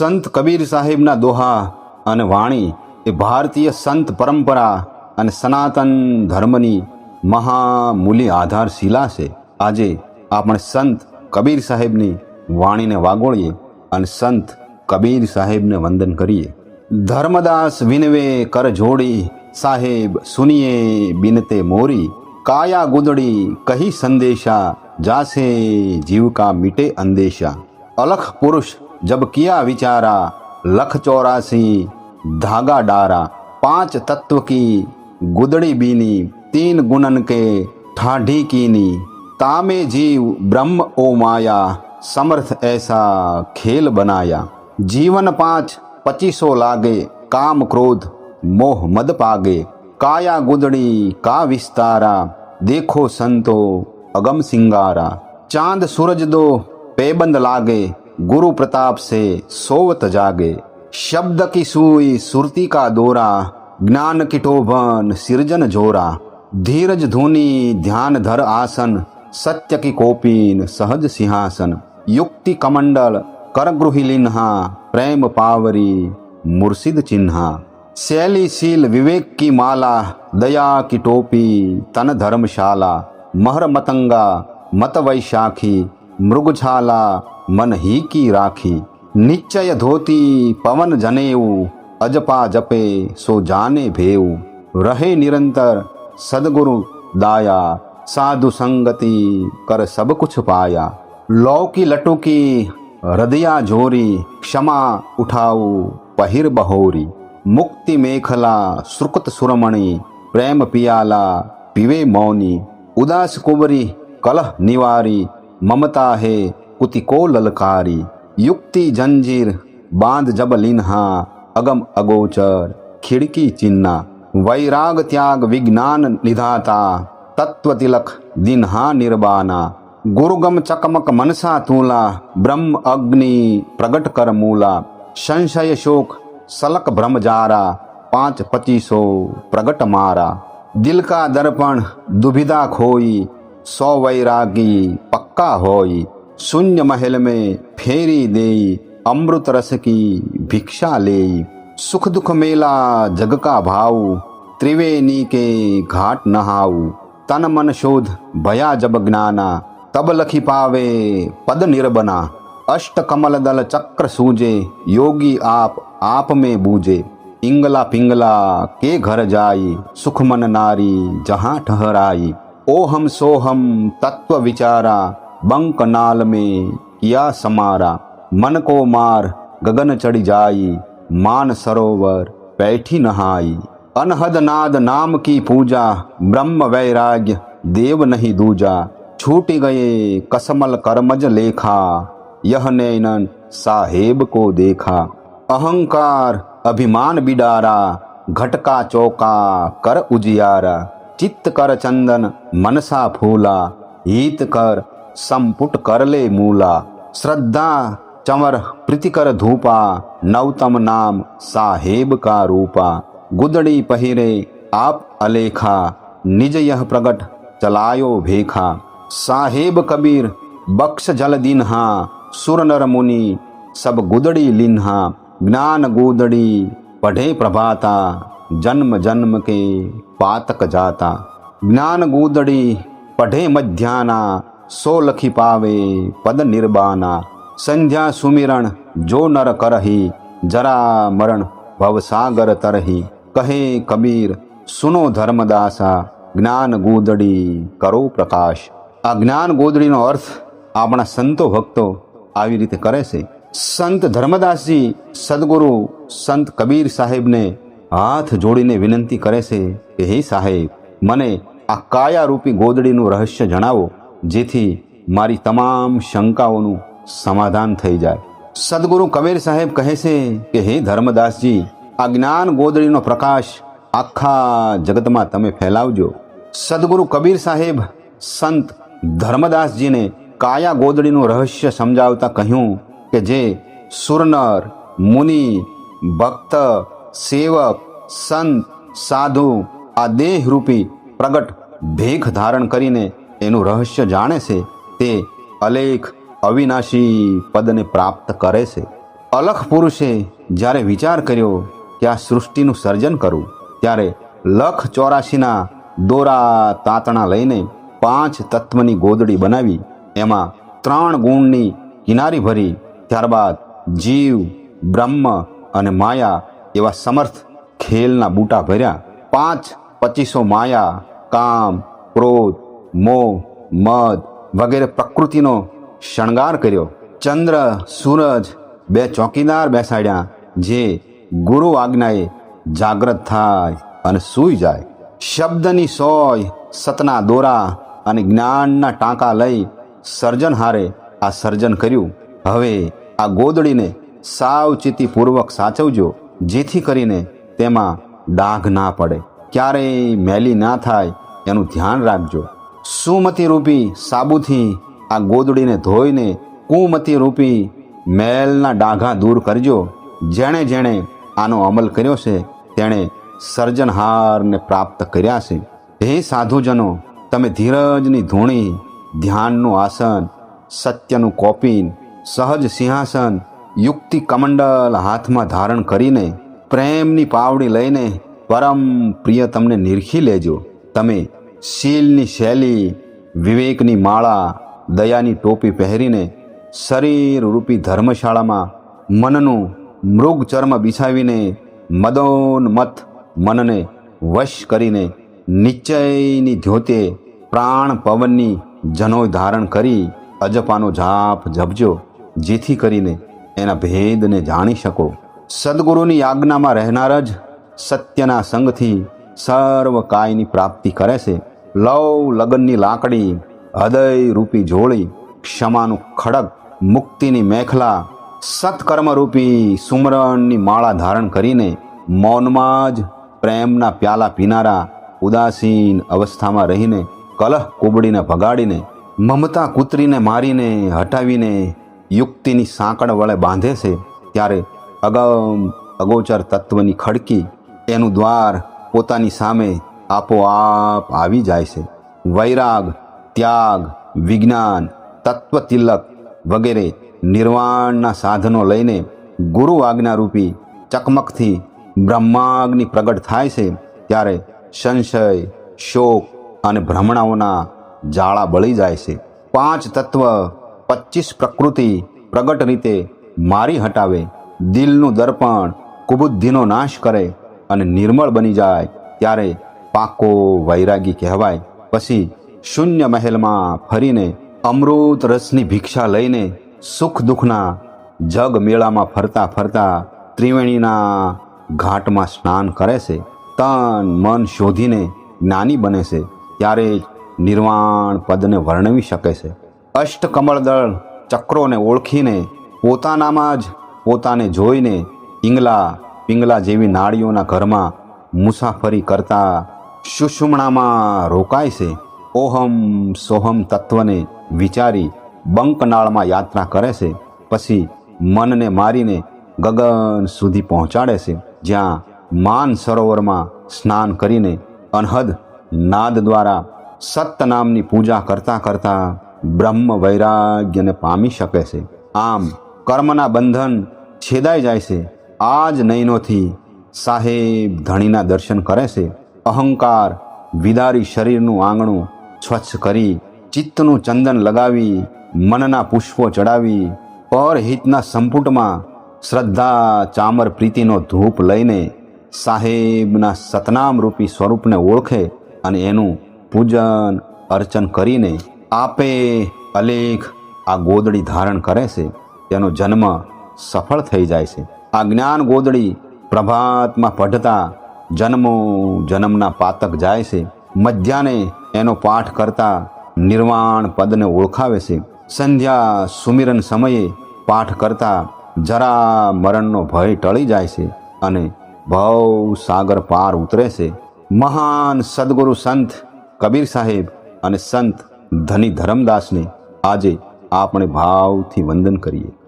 સંત કબીર સાહેબના દોહા અને વાણી એ ભારતીય સંત પરંપરા અને સનાતન ધર્મની મહામૂલી આધારશિલા છે. આજે આપણે સંત કબીર સાહેબની વાણીને વાગોળીએ અને સંત કબીર સાહેબને વંદન કરીએ. ધર્મદાસ વિનવે કર જોડી, સાહેબ સુનિએ બિનતે મોરી, કાયા ગુદડી કહી સંદેશા જાસે જીવ કા મીટે અંદેશા. અલખ પુરુષ जब किया विचारा लख चौरासी धागा डारा पांच तत्व की गुदड़ी बीनी तीन गुणन के ठाढ़ी कीनी तामे जीव ब्रह्म ओ माया समर्थ ऐसा खेल बनाया जीवन पांच पच्चीसो लागे काम क्रोध मोह मद पागे काया गुदड़ी का विस्तारा देखो संतो अगम सिंगारा चांद सूरज दो पेबंद लागे गुरु प्रताप से सोवत जागे। शब्द की सुई सुरती का दौरा, ज्ञान की टोभन जोरा धीरज धुनी ध्यान धर आसन, सत्य की कोपीन सहज सिंहासन। युक्ति कमंडल कर गृहिलिन्हा प्रेम पावरी मुर्शिद चिन्हा। शैलीशील विवेक की माला, दया की टोपी, तन धर्मशाला। महर मतंगा, मत वैशाखी मृगछाला મન હીકી રાખી, નિશ્ચય ધોતી પવન જનેવું અજપા જપે સો જાને ભેવું રહે નિરંતર સદગુરુ દાયા, સાધુ સંગતિ કર સબ કુછ પાયા. લૌકી લટુકી હૃદયા જોરી, ક્ષમા ઉઠાવું પહિર બહોરી. મુક્તિ મેખલા સુકૃત સુરમણી, પ્રેમ પિયાલા પીવે મૌની. ઉદાસ કુંવરી કલહ નિવારી, મમતા હે કુતિકો લલકારી, યુક્તિ જંજીર, બાંધ જબ લિન્હા, અગમ અગોચર, ખિડકી ચિન્ના, વૈરાગ ત્યાગ વિજ્ઞાન નિધાતા, તત્વ તિલક દિનહા નિર્બાના, ગુરુગમ ચકમક મનસા તૂલા, બ્રહ્મ અગ્નિ પ્રગટ કર મૂલા, સંશય શોક સલક ભ્રમજારા પાંચ પચીસો પ્રગટ મારા દિલ કા દર્પણ દુવિધા ખોઈ, સો વૈરાગી પક્કા હોય शून्य महल में फेरी दे अमृत रस की भिक्षा ले सुख दुख मेला जग का भाव त्रिवेणी के घाट नहाऊ। तन मन शोध भया जब ज्ञाना, तब लखी पावे पद निर्बना। अष्ट कमल दल चक्र सूजे, योगी आप आप में बूझे इंगला पिंगला के घर जाई, सुख मन नारी जहाँ ठहराई। ओ हम सो हम तत्व विचारा बंक नाल में किया समारा। मन को मार, गगन चढ़ी जाई। मान सरोवर, बैठी नहाई। अनहद नाद नाम की पूजा, ब्रह्म वैराग्य, देव नहीं दूजा। छूट गए कसमल करमज लेखा। यह नैनन साहेब को देखा। अहंकार अभिमान बिडारा। घटका चौका कर उजियारा। चित्त कर चंदन मनसा फूला। हित कर संपुट कर ले मूला। श्रद्धा, चमर, प्रीतिकर धूपा नवतम नाम साहेब का रूपा। गुदड़ी पहिरे, आप अलेखा, निज यह प्रगट, चलायो भेखा। साहेब कबीर, बख्श जल दिन्हा, सुर नर मुनि, सब गुदड़ी लिन्हा। ज्ञान गुदड़ी, पढ़े प्रभाता, जन्म जन्म के पातक जाता। ज्ञान गुदड़ी, पढ़े मध्याना સો લખી પાવે પદ નિર્બાના, સંધ્યા સુમિરણ, જો નર કરહી, જરા મરણ ભવસાગર તરહી, કહે કબીર, સુનો ધર્મદાસા, જ્ઞાન ગોદડી કરો પ્રકાશ. આ જ્ઞાન ગોદડીનો અર્થ આપણા સંતો ભક્તો આવી રીતે કરે છે. સંત ધર્મદાસજી, સદગુરુ સંત કબીર સાહેબને હાથ જોડીને વિનંતી કરે છે કે, હે સાહેબ, મને આ કાયારૂપી ગોદડીનું રહસ્ય જણાવો. જેથી મારી તમામ શંકાઓનું સમાધાન થઈ જાય. સદગુરુ કબીર સાહેબ કહે છે કે, હે ધર્મદાસજી, આ જ્ઞાન ગોદડીનો પ્રકાશ આખા જગતમાં તમે ફેલાવજો. સદગુરુ કબીર સાહેબ સંત ધર્મદાસજીને કાયા ગોદડીનું રહસ્ય સમજાવતા કહ્યું કે, જે સુરનર, મુનિ, ભક્ત, સેવક, સંત, સાધુ, આ દેહરૂપી પ્રગટ ભેખ ધારણ કરીને એનું રહસ્ય જાણે છે તે અલેખ અવિનાશી પદને પ્રાપ્ત કરે છે. અલખ પુરુષે જ્યારે વિચાર કર્યો કે આ સૃષ્ટિનું સર્જન કરું, ત્યારે લખ ચોરાશીના દોરા તાતણા લઈને પાંચ તત્વની ગોદડી બનાવી, એમાં ત્રણ ગુણની કિનારી ભરી, ત્યારબાદ જીવ, બ્રહ્મ અને માયા એવા સમર્થ ખેલના બૂટા ભર્યા. પાંચ પચીસો માયા, કામ, ક્રોધ મોહ મદ વગેરે પ્રકૃતિનો શણગાર કર્યો. ચંદ્ર, સૂરજ બે ચોકીદાર બેસાડ્યા જે ગુરુ આજ્ઞાએ જાગ્રત થાય અને સૂઈ જાય. શબ્દની સોય, સતના દોરા અને જ્ઞાનના ટાંકા લઈ સર્જનહારે આ સર્જન કર્યું. હવે આ ગોદડીને સાવચેતીપૂર્વક સાચવજો, જેથી કરીને તેમાં ડાઘ ના પડે. ક્યારેય મેલી ના થાય, એનું ધ્યાન રાખજો. સુમતી રૂપી સાબુથી આ ગોદડીને ધોઈને કુમતી રૂપી મેલના ડાઘા દૂર કરજો. જેણે જેણે આનો અમલ કર્યો છે, તેણે સર્જનહારને પ્રાપ્ત કર્યા છે. હે સાધુજનો, તમે ધીરજની ધૂણી, ધ્યાનનું આસન, સત્યનું કોપીન, સહજ સિંહાસન, યુક્તિ કમંડલ હાથમાં ધારણ કરીને, પ્રેમની પાવડી લઈને પરમ પ્રિય તમને નિરખી લેજો. તમે શીલની શૈલી, વિવેકની માળા, દયાની ટોપી પહેરીને શરીર રૂપી ધર્મશાળામાં મનનું મૃગ ચર્મ બિછાવીને મદોન્મત મનને વશ કરીને નિશ્ચયની ધ્યોતે પ્રાણ પવનની જનોય ધારણ કરી અજપાનો જાપ જપજો, જેથી કરીને એના ભેદને જાણી શકો. સદગુરુની આજ્ઞામાં રહેનાર જ સત્યના સંગથી સર્વ કાયની પ્રાપ્તિ કરે છે. લવ લગનની લાકડી હૃદય રૂપી જોળી ક્ષમાનું ખડક, મુક્તિની મેખલા, સત્કર્મરૂપી સુમરણની માળા ધારણ કરીને મૌનમાં જ પ્રેમના પ્યાલા પીનારા, ઉદાસીન અવસ્થામાં રહીને કલહ કુબડીને ભગાડીને, મમતા કૂતરીને મારીને હટાવીને યુક્તિની સાંકળ વળે બાંધે છે, ત્યારે અગમ અગોચર તત્વની ખડકી એનું દ્વાર પોતાની સામે આપોઆપ આવી જાય છે. વૈરાગ, ત્યાગ, વિજ્ઞાન, તત્વતિલક વગેરે નિર્વાણના સાધનો લઈને ગુરુ આજ્ઞારૂપી ચકમકથી બ્રહ્માગ્નિ પ્રગટ થાય છે ત્યારે સંશય, શોક અને ભ્રમણાઓના જાળા બળી જાય છે. પાંચ તત્વ પચીસ પ્રકૃતિ પ્રગટ રીતે મારી હટાવે. દિલનું દર્પણ કુબુદ્ધિનો નાશ કરે અને નિર્મળ બની જાય ત્યારે પાકો વૈરાગી કહેવાય. પછી શૂન્ય મહેલમાં ફરીને અમૃત રસની ભિક્ષા લઈને સુખ દુઃખના જગ મેળામાં ફરતા ફરતા ત્રિવેણીના ઘાટમાં સ્નાન કરે છે. તન મન શોધીને જ્ઞાની બને છે. ત્યારે જ નિર્વાણ પદને વર્ણવી શકે છે. અષ્ટકમળદળ ચક્રોને ઓળખીને પોતાનામાં જ પોતાને જોઈને ઈંગલા પિંગલા જેવી નાળીઓના ઘરમાં મુસાફરી કરતા સુષુમણામાં રોકાય છે. ઓહમ સોહમ તત્વને વિચારી બંકનાળમાં યાત્રા કરે છે. પછી મનને મારીને ગગન સુધી પહોંચાડે છે. જ્યાં માન સરોવરમાં સ્નાન કરીને અનહદ નાદ દ્વારા સત્ય પૂજા કરતાં કરતાં બ્રહ્મ વૈરાગ્યને પામી શકે છે. આમ કર્મના બંધન છેદાઈ જાય છે. આ જ નયનોથી સાહેબ ધણીના દર્શન કરે છે. અહંકાર વિદારી શરીરનું આંગણું સ્વચ્છ કરી, ચિત્તનું ચંદન લગાવી, મનના પુષ્પો ચડાવી, પરહિતના સંપુટમાં શ્રદ્ધા, ચામર પ્રીતિનો ધૂપ લઈને સાહેબના સતનામ રૂપી સ્વરૂપને ઓળખે અને એનું પૂજન, અર્ચન કરીને આપે અલેખ આ ગોદડી ધારણ કરે છે. તેનો જન્મ સફળ થઈ જાય છે. આ જ્ઞાન ગોદડી પ્રભાતમાં પઢતા જન્મો જન્મના પાતક જાય છે. મધ્યાને એનો પાઠ કરતા નિર્વાણ પદને ઓળખાવે છે. સંધ્યા સુમિરન સમયે પાઠ કરતા જરા મરણનો ભય ટળી જાય છે અને ભવ સાગર પાર ઉતરે છે. મહાન સદગુરુ સંત કબીર સાહેબ અને સંત ધની ધરમદાસને આજે આપણે ભાવથી વંદન કરીએ.